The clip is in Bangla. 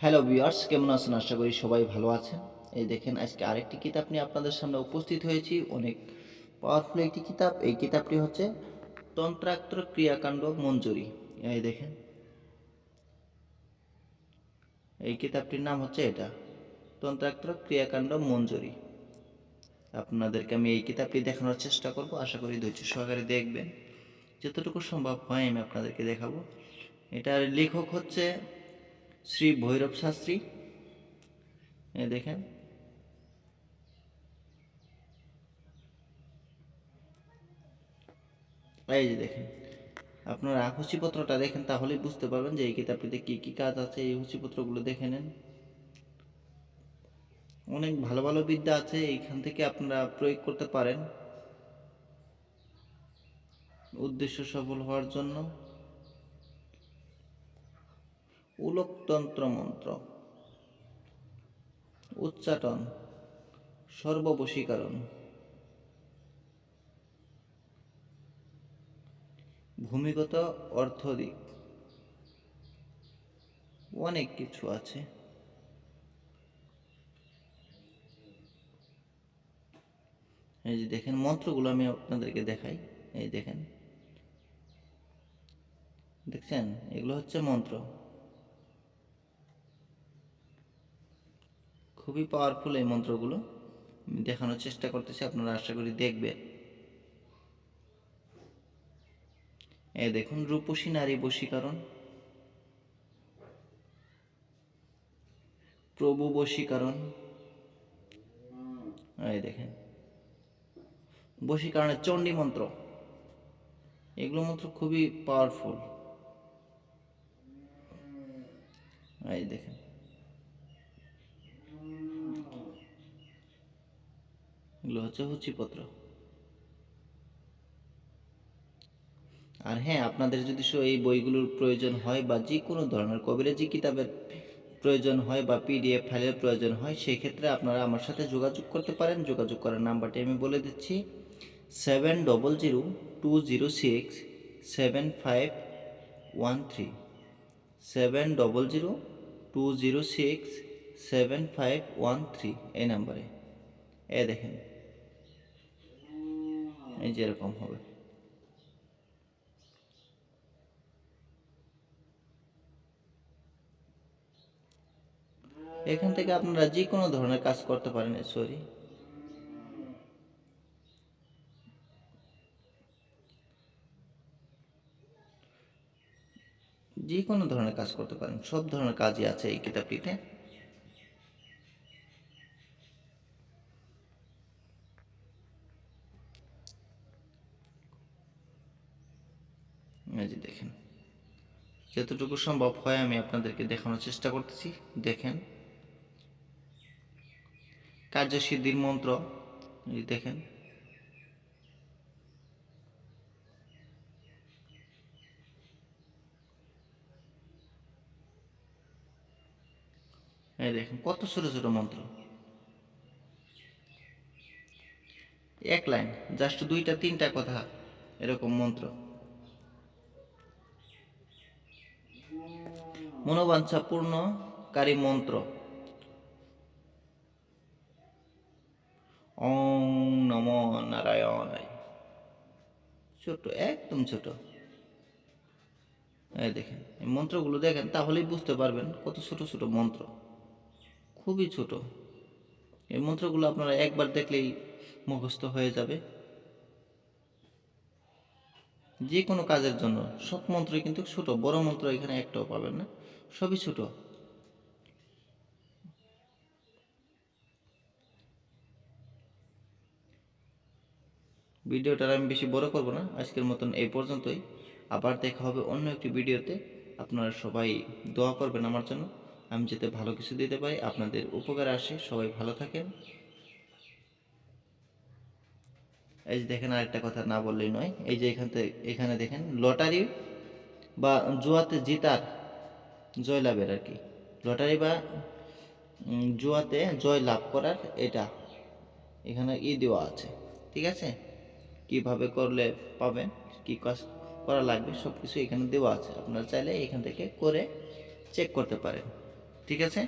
হ্যালো ভিউয়ার্স কেমন আছেন? আশা করি সবাই ভালো আছেন। এই দেখেন, আজকে আরেকটি কিতাব নিয়ে আপনাদের সামনে উপস্থিত হয়েছি। অনেক পাওয়ারফুল একটি কিতাব। এই কিতাবটি হচ্ছে তন্ত্রাক্ত ক্রিয়াকাণ্ড মঞ্জুরি। এই দেখেন। এই কিতাবটির নাম হচ্ছে এটা, তন্ত্রাক্ত ক্রিয়াকাণ্ড মঞ্জুরি। আপনাদেরকে আমি এই কিতাবটি দেখানোর চেষ্টা করব। আশা করি ধৈর্য সহকারে দেখবেন। যতটুকু সম্ভব হয় আমি আপনাদেরকে দেখাবো। এটার লেখক হচ্ছে শ্রী ভৈরব শাস্ত্রী। দেখেন। এই যে দেখেন, আপনারা সূচিপত্রটা দেখেন তাহলেই বুঝতে পারবেন যে এই কিতাবটিতে কি কি কাজ আছে, এই সূচিপত্রগুলো দেখে নেন। অনেক ভালো ভালো বিদ্যা আছে, এইখান থেকে আপনারা প্রয়োগ করতে পারেন। উদ্দেশ্য সফল হওয়ার জন্য। উলোকতন্ত্র মন্ত্র। উচ্চাটন, সর্ববশীকরণ। ভূমিগত অর্থদিক অনেক কিছু আছে। এই যে দেখেন, মন্ত্রগুলো আমি আপনাদেরকে দেখাই। এই দেখেন। দেখছেন? এগুলো হচ্ছে মন্ত্র। খুবই পাওয়ারফুল এই মন্ত্রগুলো। দেখানোর চেষ্টা করতেছি, আপনারা আশা করি দেখবেন। এই দেখুন, রূপসী নারী বশীকরণ। প্রভু বশীকরণ। এই দেখেন। বশীকরণের চণ্ডী মন্ত্র। এগুলো মন্ত্র খুবই পাওয়ারফুল এই দেখেন। হচ্ছে হুচিপত্র আর হ্যাঁ আপনাদের যদি এই বইগুলোর প্রয়োজন হয় বা যে কোনো ধরনের কবিরাজি কিতাবের প্রয়োজন হয় বা পিডিএফ ফাইলের প্রয়োজন হয় সেই ক্ষেত্রে আপনারা আমার সাথে যোগাযোগ করতে পারেন। যোগাযোগ করার নাম্বারটি আমি বলে দিচ্ছি, seven double zero two zero six seven five one three. Seven double zero two zero six seven five one three এই নাম্বারে। এ দেখেন এই যে এরকম হবে। এখান থেকে আপনারা যে কোনো ধরনের কাজ করতে পারেন, সরি। যে কোনো ধরনের কাজ করতে পারেন, সব ধরনের কাজই আছে এই কিতাবটিতে। এই যে দেখেন। যতটুকু সম্ভব হয় আমি আপনাদেরকে দেখানোর চেষ্টা করতেছি। দেখেন। কার্যসিদ্ধির মন্ত্র। এই দেখেন। এই দেখেন, কত ছোট ছোট মন্ত্র। এক লাইন, জাস্ট দুইটা, তিনটা কথা এরকম মন্ত্র। মনোবাঞ্ছা পূর্ণকারী মন্ত্র। ওং নম নারায়ণায়। ছোট একদম ছোট। এই দেখেন, এই মন্ত্রগুলো দেখেন, তাহলেই বুঝতে পারবেন কত ছোট ছোট মন্ত্র। খুবই ছোট। এই মন্ত্রগুলো আপনারা একবার দেখলেই মুখস্থ হয়ে যাবে। যে কোনো কাজের জন্য। সব মন্ত্রই কিন্তু ছোট, বড় মন্ত্র এখানে একটাও পাবেন না, সবই ছোট। ভিডিওটা আমি বেশি বড় করব না, আজকের মতন এই পর্যন্তই। আবার দেখা হবে অন্য একটি ভিডিওতে। আপনারা সবাই দোয়া করবেন আমার জন্য। আমি যাতে ভালো কিছু দিতে পারি, আপনাদের উপকার আসে। সবাই ভালো থাকেন। এই যে দেখেন আরেকটা কথা না বললেই নয়। এই যে এখান থেকে এখানে দেখেন, লটারি বা জুয়াতে জিতার জয় লাভের আর কি। লটারি বা জুয়াতে জয় লাভ করার এটা এখানে ই দেওয়া আছে। ঠিক আছে? কীভাবে করলে পাবেন, কি কাজ করা লাগবে সব কিছু এখানে দেওয়া আছে। আপনারা চাইলে এখান থেকে করে চেক করতে পারেন। ঠিক আছে?